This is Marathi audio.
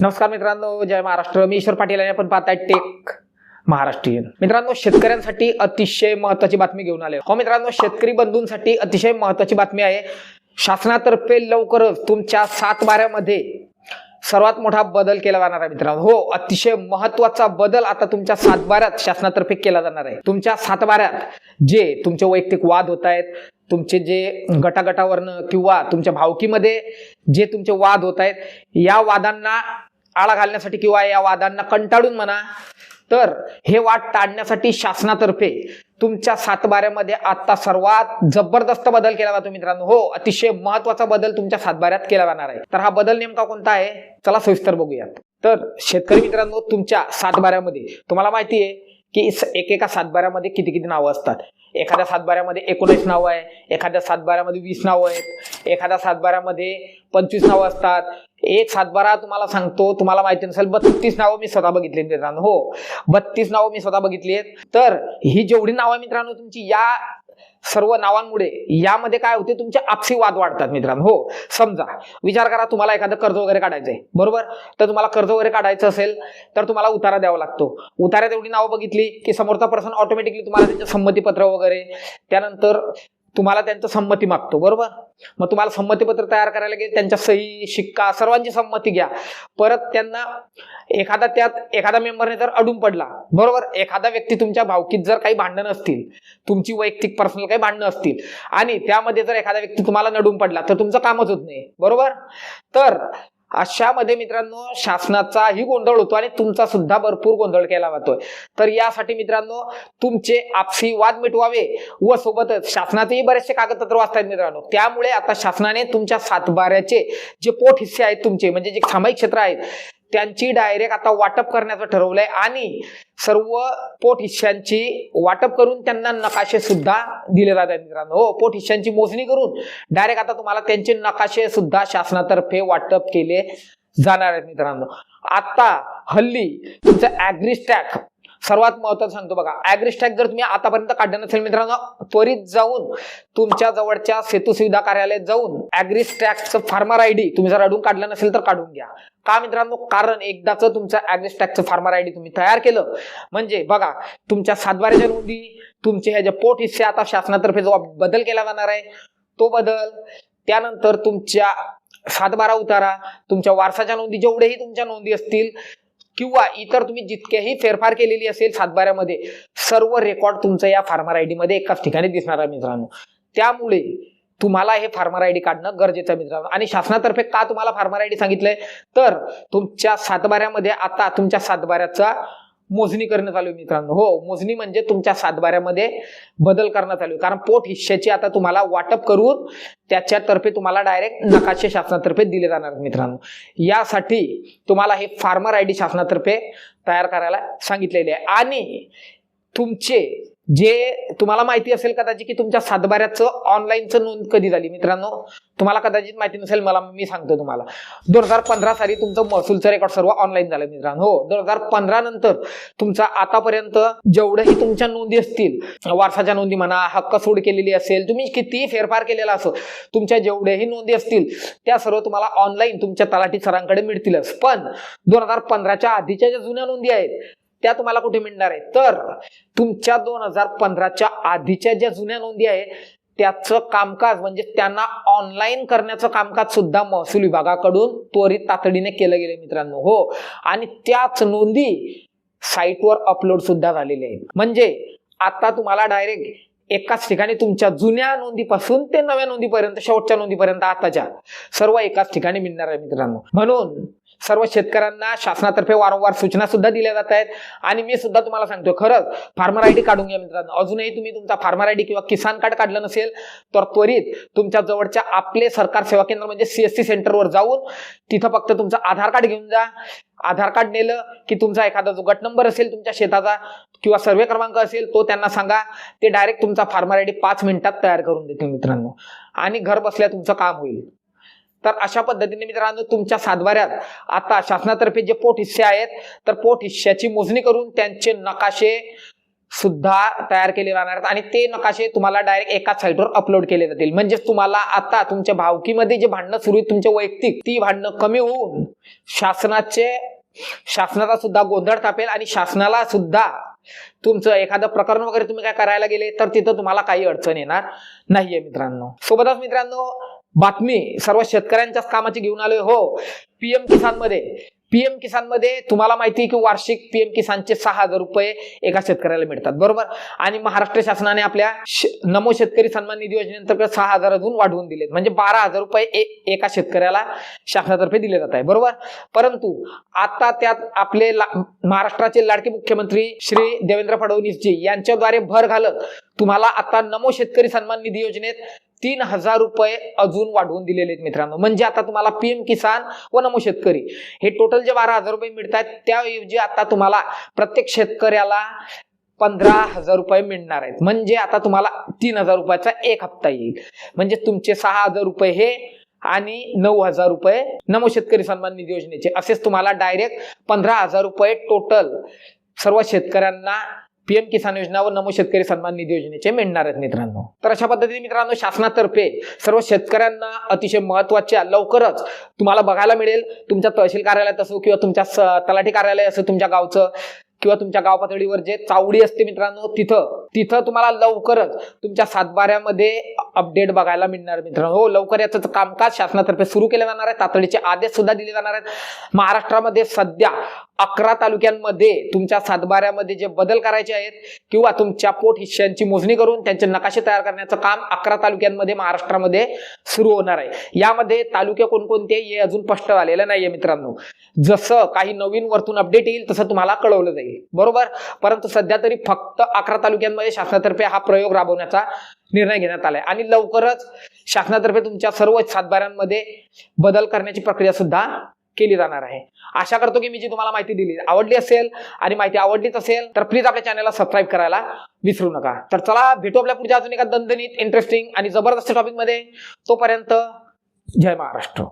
नमस्कार मित्रांनो जय महाराष्ट्र. मी ईश्वर पाटील आणि आपण पाहताय टेक महाराष्ट्रीयन. मित्रांनो शेतकऱ्यांसाठी अतिशय महत्वाची बातमी घेऊन आले हो मित्रांनो शेतकरी बंधूंसाठी अतिशय महत्वाची बातमी आहे. शासनातर्फे लवकरच तुमच्या सात बाऱ्यामध्ये सर्वात मोठा बदल केला जाणार आहे मित्रांनो. हो अतिशय महत्त्वाचा बदल आता तुमच्या सातबाऱ्यात शासनातर्फे केला जाणार आहे. तुमच्या सातबाऱ्यात जे तुमचे वैयक्तिक वाद होत आहेत तुमचे जे गटागटावरनं किंवा तुमच्या भावकीमध्ये जे तुमचे वाद होत आहेत या वादांना आळा घालण्यासाठी किंवा या वादांना कंटाळून म्हणा. तर हे वाद टाळण्यासाठी शासनातर्फे तुमच्या सातबाऱ्यामध्ये आता सर्वात जबरदस्त बदल केला जातो मित्रांनो. हो अतिशय महत्त्वाचा बदल तुमच्या सातबाऱ्यात केला जाणार आहे. तर हा बदल नेमका कोणता आहे? चला सविस्तर बघूयात. तर शेतकरी मित्रांनो तुमच्या सातबाऱ्यामध्ये तुम्हाला माहिती आहे की एकेका सातबाऱ्यामध्ये किती किती नावं असतात? एखाद्या सातबाऱ्यामध्ये एकोणीस नावं आहे एखाद्या सातबाऱ्यामध्ये वीस नावं आहेत एखाद्या सातबाऱ्यामध्ये पंचवीस नावं असतात एक सातबारा तुम्हाला सांगतो तुम्हाला माहिती नसेल बत्तीस नावं मी स्वतः बघितली मित्रांनो हो. बत्तीस नावं मी स्वतः बघितली आहेत. तर ही जेवढी नावं मित्रांनो तुमची या सर्व नावांमुळे यामध्ये काय होते तुमचे आपसी वाद वाढतात मित्रांनो हो. समजा विचार करा तुम्हाला एखादं कर्ज वगैरे काढायचंय बरोबर? तर तुम्हाला कर्ज वगैरे काढायचं असेल तर तुम्हाला उतारा द्यावा लागतो. उतारा एवढी नावं बघितली की समोरचा पर्सन ऑटोमॅटिकली तुम्हाला त्यांचं संमतीपत्र वगैरे त्यानंतर तुम्हाला त्यांचं संमती मागतो बरोबर? मग तुम्हाला संमतीपत्र तयार करायला गेले त्यांच्या सही शिक्का सर्वांची संमती घ्या. परत त्यांना एखादा त्यात एखादा मेंबरने जर अडून पडला बरोबर? एखादा व्यक्ती तुमच्या भावकीत जर काही भांडणं असतील तुमची वैयक्तिक पर्सनल काही भांडणं असतील आणि त्यामध्ये जर एखादा व्यक्ती तुम्हाला नडून पडला तर तुमचं कामच होत नाही बरोबर? तर अशामध्ये मित्रांनो शासनाचाही गोंधळ होतो आणि तुमचा सुद्धा भरपूर गोंधळ केला जातोय. तर यासाठी मित्रांनो तुमचे आपसी वाद मिटवावे व सोबतच शासनाचेही बरेचसे कागदपत्र वाचतायत मित्रांनो. त्यामुळे आता शासनाने तुमच्या सातबाऱ्याचे जे पोट हिस्से आहेत तुमचे म्हणजे जे सामायिक क्षेत्र आहेत त्यांची डायरेक्ट आता वाटप करण्याचं ठरवलंय. आणि सर्व पोट हिश्श्यांची वाटप करून त्यांना नकाशे सुद्धा दिले जात आहेत मित्रांनो. हो पोट हिश्श्यांची मोजणी करून डायरेक्ट आता तुम्हाला त्यांचे नकाशे सुद्धा शासनातर्फे वाटप केले जाणार आहेत मित्रांनो. आता हल्ली तुमचं ॲग्रिस्टॅक सर्वात महत्वाचं सांगतो बघा. ॲग्रिस्टॅक जर तुम्ही आतापर्यंत काढलं नसेल मित्रांनो त्वरित जाऊन तुमच्या जवळच्या सेतू सुविधा कार्यालयात जाऊन ॲग्रिस्टॅकचं फार्मर आयडी तुम्ही जर अडून काढलं नसेल तर काढून घ्या. का मित्रांनो? कारण एकदाच तुमचं ॲग्रिस्टॅकचं फार्मर आयडी तुम्ही तयार केलं. म्हणजे बघा तुमच्या सातबाऱ्याच्या नोंदी तुमचे ह्याच्या पोट हिस्से आता शासनातर्फे जो बदल केला जाणार आहे तो बदल त्यानंतर तुमच्या सातबारा उतारा तुमच्या वारसाच्या नोंदी जेवढेही तुमच्या नोंदी असतील किंवा इतर तुम्ही जितकेही फेरफार केलेली असेल सातबाऱ्यामध्ये सर्व रेकॉर्ड तुमचं या फार्मर आयमध्ये एकाच ठिकाणी दिसणार आहे मित्रांनो. त्यामुळे तुम्हाला हे फार्मर आय डी काढणं गरजेचं आहे मित्रांनो. आणि शासनातर्फे का तुम्हाला फार्मर आय डी सांगितलंय? तर तुमच्या सातबाऱ्यामध्ये आता तुमच्या सातबाऱ्याचा मोजणी करणं चालू आहे मित्रांनो. हो मोजणी म्हणजे तुमच्या सातबाऱ्यामध्ये बदल करणं चालू आहे. कारण पोट हिश्श्याची आता तुम्हाला वाटप करून त्याच्यातर्फे तुम्हाला डायरेक्ट नकाशे शासनातर्फे दिले जाणार मित्रांनो. यासाठी तुम्हाला हे फार्मर आय डी शासनातर्फे तयार करायला सांगितलेले आहे. आणि तुमचे जे तुम्हाला माहिती असेल कदाचित की तुमच्या सातबाऱ्याचं ऑनलाईनचं नोंद कधी झाली? मित्रांनो तुम्हाला कदाचित माहिती नसेल मला मी सांगतो तुम्हाला. दोन हजार पंधरा साली तुमचं महसूलचं रेकॉर्ड सर्व ऑनलाईन झालं मित्रांनो. हो दोन हजार पंधरा नंतर तुमचा आतापर्यंत जेवढ्याही तुमच्या नोंदी असतील वारसाच्या नोंदी म्हणा हक्क सोड केलेली असेल तुम्ही कितीही फेरफार केलेला असो तुमच्या जेवढ्याही नोंदी असतील त्या सर्व तुम्हाला ऑनलाईन तुमच्या तलाठी सरांकडे मिळतीलच. पण दोन हजार पंधराच्या आधीच्या ज्या जुन्या नोंदी आहेत त्या तुम्हाला कुठे मिळणार आहे? तर तुमच्या दोन हजार पंधराच्या आधीच्या ज्या जुन्या नोंदी आहेत त्याचं कामकाज म्हणजे त्यांना ऑनलाईन करण्याचं कामकाज सुद्धा महसूल विभागाकडून त्वरित तातडीने केलं गेलं मित्रांनो. हो. आणि त्याच नोंदी साईटवर अपलोड सुद्धा झालेले आहेत म्हणजे आता तुम्हाला डायरेक्ट एकाच ठिकाणी तुमच्या जुन्या नोंदीपासून ते नव्या नोंदीपर्यंत शेवटच्या नोंदीपर्यंत आताच्या सर्व एकाच ठिकाणी मिळणार आहे मित्रांनो. म्हणून सर्व शेतकऱ्यांना शासनातर्फे वारंवार सूचना सुद्धा दिल्या जात आहेत. आणि मी सुद्धा तुम्हाला सांगतो खरंच फार्मर आय डी काढून घ्या मित्रांनो. अजूनही तुम्ही तुमचा फार्मर आय डी किंवा किसान कार्ड काढलं नसेल तर त्वरित तुमच्या जवळच्या आपले सरकार सेवा केंद्र म्हणजे सीएससी सेंटरवर जाऊन तिथं फक्त तुमचं आधार कार्ड घेऊन जा. आधार कार्ड नेलं की तुमचा एखादा जो गट नंबर असेल तुमच्या शेताचा किंवा सर्वे क्रमांक असेल तो त्यांना सांगा. ते डायरेक्ट तुमचा फार्मर आय डी पाच मिनिटात तयार करून देतील मित्रांनो. आणि घर बसल्या तुमचं काम होईल. तर अशा पद्धतीने मित्रांनो तुमच्या सातबाऱ्यात आता शासनातर्फे जे पोट हिस्से आहेत तर पोट हिस्स्याची मोजणी करून त्यांचे नकाशे सुद्धा तयार केले जाणार आहेत आणि ते नकाशे तुम्हाला डायरेक्ट एकाच साईटवर अपलोड केले जातील. म्हणजेच तुम्हाला आता तुमच्या भावकीमध्ये जे भांडणं सुरू आहेत तुमचे वैयक्तिक ती भांडणं कमी होऊन शासनाचे शासनाचा सुद्धा गोंधळ तापेल आणि शासनाला सुद्धा तुमचं एखादं प्रकरण वगैरे तुम्ही काय करायला गेले तर तिथं तुम्हाला काही अडचण येणार नाहीये मित्रांनो. सोबतच मित्रांनो बातमी सर्व शेतकऱ्यांच्याच कामाची घेऊन आलोय. हो पीएम किसानमध्ये पीएम किसानमध्ये तुम्हाला माहिती आहे की वार्षिक पीएम किसानचे सहा हजार रुपये एका शेतकऱ्याला मिळतात. बरोबर? आणि महाराष्ट्र शासनाने आपल्या नमो शेतकरी सन्मान निधी योजनेअंतर्गत सहा हजार अजून वाढवून दिलेत. म्हणजे बारा हजार रुपये एका शेतकऱ्याला शासनातर्फे दिले जात आहे. बरोबर? परंतु आता त्यात आपले ला- महाराष्ट्राचे लाडके मुख्यमंत्री श्री देवेंद्र फडणवीसजी यांच्याद्वारे भर घालत तुम्हाला आता नमो शेतकरी सन्मान निधी योजनेत तीन हजार रुपये अजून वाढवून दिलेले आहेत मित्रांनो. म्हणजे आता तुम्हाला पीएम किसान व नमो शेतकरी हे टोटल जे बारा हजार रुपये मिळतात त्याऐवजी आता तुम्हाला प्रत्येक शेतकऱ्याला पंधरा हजार रुपये मिळणार आहेत. म्हणजे आता तुम्हाला तीन हजार रुपयाचा एक हप्ता येईल. म्हणजे तुमचे सहा हजार रुपये हे आणि नऊ हजार रुपये नमो शेतकरी सन्मान निधी योजनेचे. असेच तुम्हाला डायरेक्ट पंधरा हजार रुपये टोटल सर्व शेतकऱ्यांना पीएम किसान योजना व नमो शेतकरी सन्मान निधी योजनेचे मिळणार आहेत मित्रांनो. तर अशा पद्धतीने मित्रांनो शासनातर्फे सर्व शेतकऱ्यांना अतिशय महत्त्वाच्या लवकरच तुम्हाला बघायला मिळेल. तुमच्या तहसील कार्यालयात असो किंवा तुमच्या स- तलाठी कार्यालय असो तुमच्या गावचं किंवा तुमच्या गाव पातळीवर जे चावडी असते मित्रांनो तिथं तिथं तुम्हाला लवकरच तुमच्या सातबाऱ्यामध्ये अपडेट बघायला मिळणार मित्रांनो. हो लवकर याचं कामकाज शासनातर्फे सुरू केले जाणार आहे. तातडीचे आदेश सुद्धा दिले जाणार आहेत. महाराष्ट्रामध्ये सध्या अकरा तालुक्यांमध्ये तुमच्या सातबाऱ्यामध्ये जे बदल करायचे आहेत किंवा तुमच्या पोट हिश्श्यांची मोजणी करून त्यांचे नकाशे तयार करण्याचं काम अकरा तालुक्यांमध्ये महाराष्ट्रामध्ये सुरू होणार आहे. यामध्ये तालुके कोणकोणते हे अजून स्पष्ट झालेलं नाहीये मित्रांनो. जसं काही नवीन वरतून अपडेट येईल तसं तुम्हाला कळवलं जाईल. बरोबर? परंतु सध्या तरी फक्त अकरा तालुक्यांमध्ये शासनातर्फे हा प्रयोग राबवण्याचा निर्णय घेण्यात आलाय. आणि लवकरच शासनातर्फे तुमच्या सर्व सातबाऱ्यांमध्ये बदल करण्याची प्रक्रिया सुद्धा केली जाणार आहे. आशा करतो की मी जी तुम्हाला माहिती दिली आवडली असेल आणि माहिती आवडलीच असेल तर प्लीज आपल्या चॅनलला सबस्क्राईब करायला विसरू नका. तर चला भेटू आपल्या पुढच्या अजून एका दणदणीत इंटरेस्टिंग आणि जबरदस्त टॉपिकमध्ये. तोपर्यंत जय महाराष्ट्र.